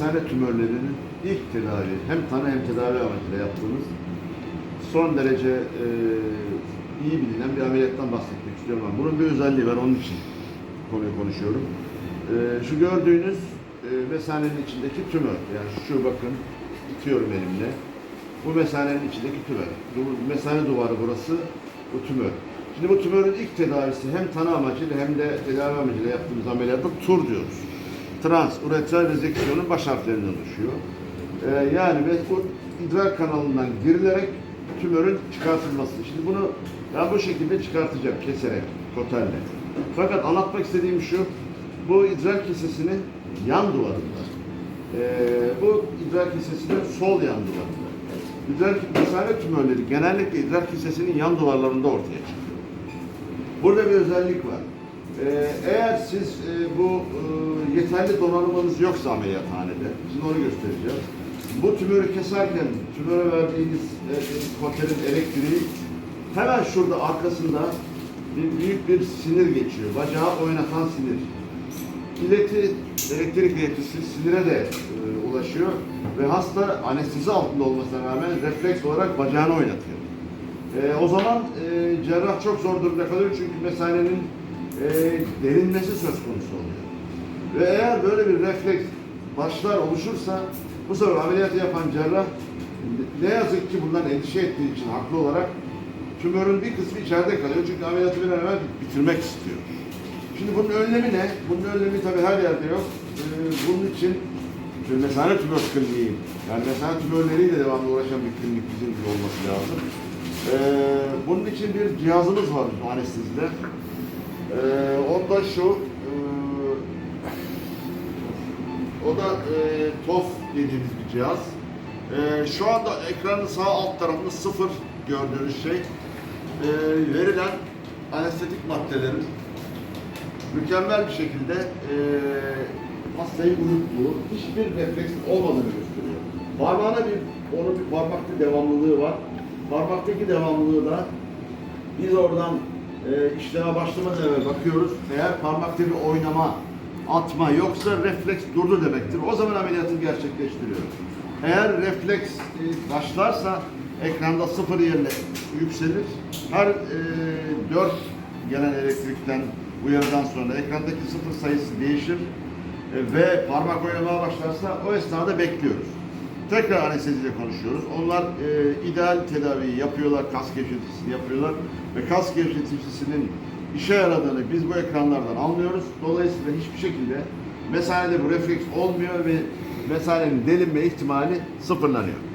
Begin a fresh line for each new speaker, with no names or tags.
mesane tümörlerinin ilk tedavi, hem tanı hem tedavi amacıyla yaptığımız son derece e, iyi bilinen bir ameliyattan bahsetmek istiyorum. Ben. Bunun bir özelliği var, onun için konuyu konuşuyorum. E, şu gördüğünüz e, mesanenin içindeki tümör, yani şu bakın, itiyorum elimle. Bu mesanenin içindeki tümör. Bu mesane duvarı burası, bu tümör. Şimdi bu tümörün ilk tedavisi hem tanı amacıyla hem de tedavi amacıyla yaptığımız ameliyatta TUR diyoruz. Trans uretral rezeksiyonun baş harflerinden oluşuyor. Ee, yani ve bu idrar kanalından girilerek tümörün çıkartılması. Şimdi bunu ben bu şekilde çıkartacağım keserek, kotelle. Fakat anlatmak istediğim şu, bu idrar kesesinin yan duvarında. Ee, bu idrar kesesinin sol yan duvarında. İdrar mesane tümörleri genellikle idrar kesesinin yan duvarlarında ortaya çıkıyor. Burada bir özellik var. Ee, eğer siz e, bu e, yeterli donanımınız yoksa ameliyathanede, şimdi onu göstereceğiz. Bu tümörü keserken tümöre verdiğiniz e, kotelin elektriği hemen şurada arkasında bir büyük bir sinir geçiyor. Bacağı oynatan sinir. İleti, elektrik iletisi sinire de e, ulaşıyor ve hasta anestezi altında olmasına rağmen refleks olarak bacağını oynatıyor. E, o zaman e, cerrah çok zor durumda kalıyor çünkü mesanenin e, derinmesi söz konusu oluyor. Ve eğer böyle bir refleks başlar oluşursa bu sefer ameliyatı yapan cerrah ne yazık ki bundan endişe ettiği için haklı olarak tümörün bir kısmı içeride kalıyor çünkü ameliyatı bir an evvel bitirmek istiyor. Şimdi bunun önlemi ne? Bunun önlemi tabii her yerde yok. Ee, bunun için mesane tümör kliniği, yani mesane tümörleriyle devamlı uğraşan bir klinik bizim gibi olması lazım. Ee, bunun için bir cihazımız var anestezide. Ee, o da şu, e, o da e, TOF dediğimiz bir cihaz. E, şu anda ekranın sağ alt tarafında sıfır gördüğünüz şey. E, verilen anestetik maddelerin mükemmel bir şekilde e, hastayı uyuttuğu, hiçbir refleks olmadığını gösteriyor. Parmağına bir, onun bir parmakta devamlılığı var. Parmaktaki devamlılığı da biz oradan e, işleme başlamadan evvel bakıyoruz. Eğer parmakta bir oynama, atma yoksa refleks durdu demektir. O zaman ameliyatı gerçekleştiriyoruz. Eğer refleks e, başlarsa ekranda sıfır yerine yükselir. Her e, 4 gelen elektrikten uyarıdan sonra ekrandaki sıfır sayısı değişir e, ve parmak oynamaya başlarsa o esnada bekliyoruz. Tekrar anesteziyle konuşuyoruz. Onlar e, ideal tedaviyi yapıyorlar, kas gevşetisini yapıyorlar ve kas gevşetisinin işe yaradığını biz bu ekranlardan anlıyoruz. Dolayısıyla hiçbir şekilde mesanede bu refleks olmuyor ve mesanenin delinme ihtimali sıfırlanıyor.